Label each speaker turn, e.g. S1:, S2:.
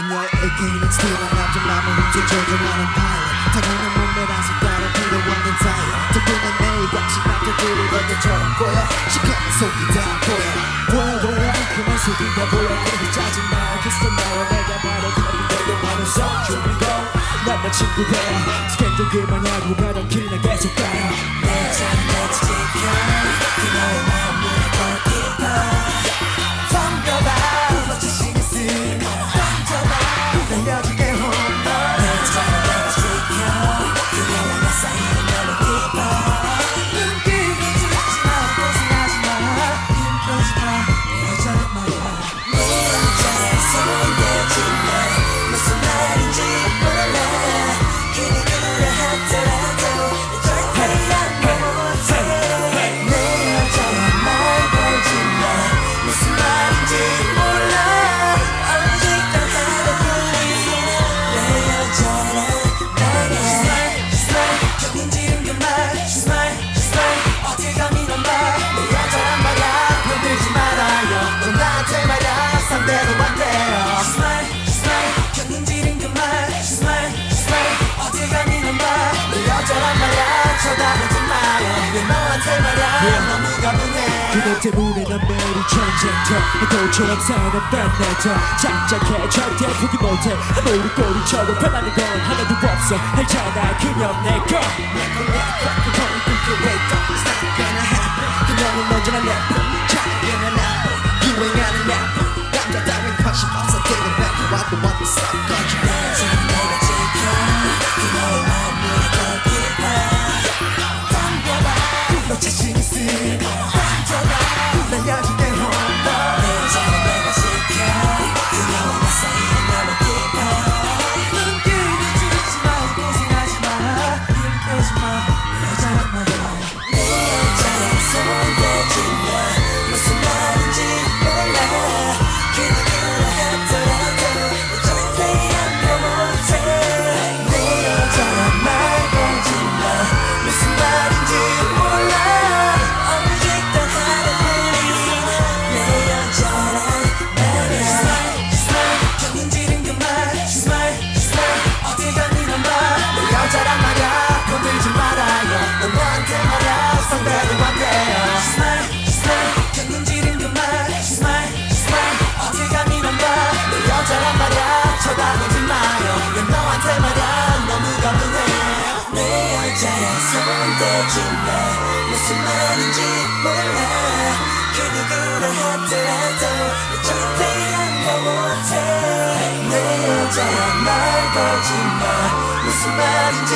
S1: 그녀에게는 스틸한 남자 맘을 훔쳐 조종하는 파일럿 타고난 몸매라서 따로 필요 없는 타이어 덕분에 매일 같이 남자들을 걷어처럼 꼬여 시커먼 속이 다 보여 보여 보여 그만 속이 다 보여 그래도 짜증나 그래서 나와 내가 말해 그래도 하면서 준비고 난내 친구 돼요 스캔 좀 그만하고 가던 길은 계속 가 말야 상대도 안 돼요 She's mine, she's mine. 견딘지는 그말. She's mine, she's mine. 어딜 감히 넌말내 여자란 말야. 쳐다보지 마요 왜 너한테 말야. 너무 가분해. 그대 때문에 난 매일 전쟁터 너처럼 사는 밴네터 짝짝해. 절대 포기 못해. 아무리 꼬리쳐도 변하는 건 하나도 없어. 알잖아. 그냥 내거 그녀는 남 마 무슨 말인지 몰라. 그 누구나 하더라도 절대 안돼 못해. 내 여자야 말 걸지 마. 무슨 말인지